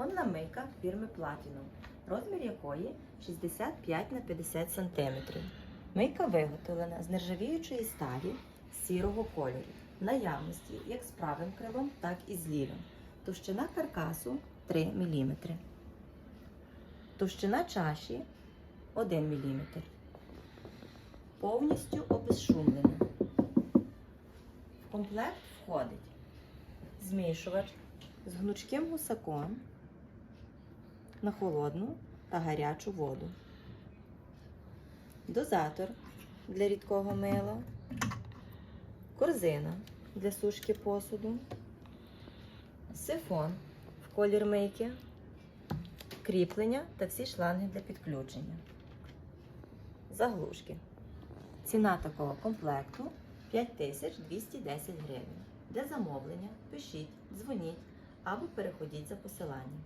Кухонна мийка фірми Platinum, розмір якої 65 на 50 см. Мийка виготовлена з нержавіючої сталі сірого кольору, наявності як з правим крилом, так і з лівим. Товщина каркасу 3 мм. Товщина чаші 1 мм. Повністю обезшумлена. В комплект входить змішувач з гнучким гусаком на холодну та гарячу воду. Дозатор для рідкого мила, корзина для сушки посуду, сифон в колір мийки, кріплення та всі шланги для підключення. Заглушки. Ціна такого комплекту 5210 гривень. Для замовлення пишіть, дзвоніть або переходіть за посиланням.